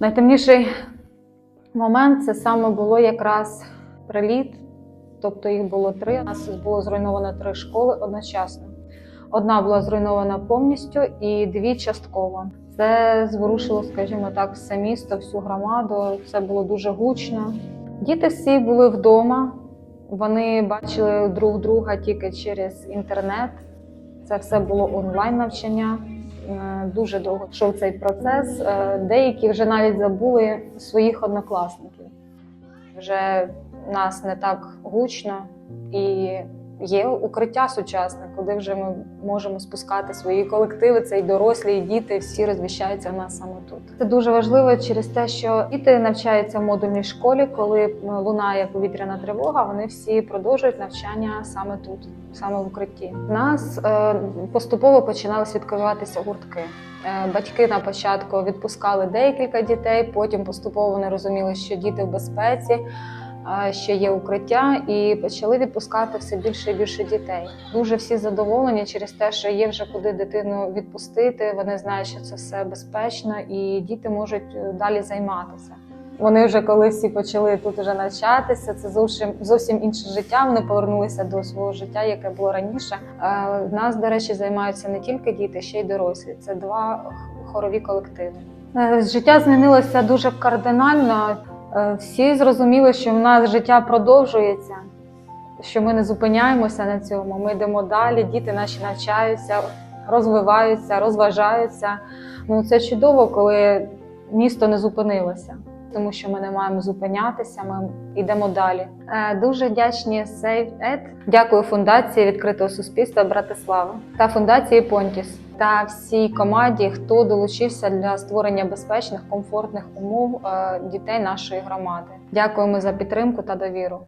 Найтемніший момент це саме було якраз приліт, тобто їх було три. У нас було зруйновано три школи одночасно. Одна була зруйнована повністю і дві частково. Це зворушило, скажімо так, все місто, всю громаду. Це було дуже гучно. Діти всі були вдома. Вони бачили друг друга тільки через інтернет. Це все було онлайн навчання. Е, Дуже довго йшов цей процес. Е, Деякі вже навіть забули своїх однокласників. Вже нас не так гучно і є укриття сучасне, куди вже ми можемо спускати свої колективи. Це і дорослі, і діти всі розміщаються в нас саме тут. Це дуже важливо через те, що діти навчаються в модульній школі. Коли лунає повітряна тривога, вони всі продовжують навчання саме тут, саме в укритті. У нас е, поступово починали відкриватися гуртки. Е, Батьки на початку відпускали декілька дітей, потім поступово вони розуміли, що діти в безпеці, е, що є укриття, і почали відпускати все більше і більше дітей. Дуже всі задоволені через те, що є вже куди дитину відпустити. Вони знають, що це все безпечно, і діти можуть е, далі займатися. Вони вже коли всі почали тут вже навчатися, це зовсім зовсім інше життя. Вони повернулися до свого життя, яке було раніше. В нас, до речі, займаються не тільки діти, ще й дорослі. Це два хорові колективи. Е, Життя змінилося дуже кардинально. Е, Всі зрозуміли, що в нас життя продовжується, що ми не зупиняємося на цьому. Ми йдемо далі, діти наші навчаються, розвиваються, розважаються. Ну це чудово, коли місто не зупинилося тому що ми не маємо зупинятися. Ми йдемо далі. Е, Дуже вдячні Save Ed. Дякую фундації відкритого суспільства Братислава та фундації Понтіс та всій команді, хто долучився для створення безпечних, комфортних умов е, дітей нашої громади. Дякуємо за підтримку та довіру.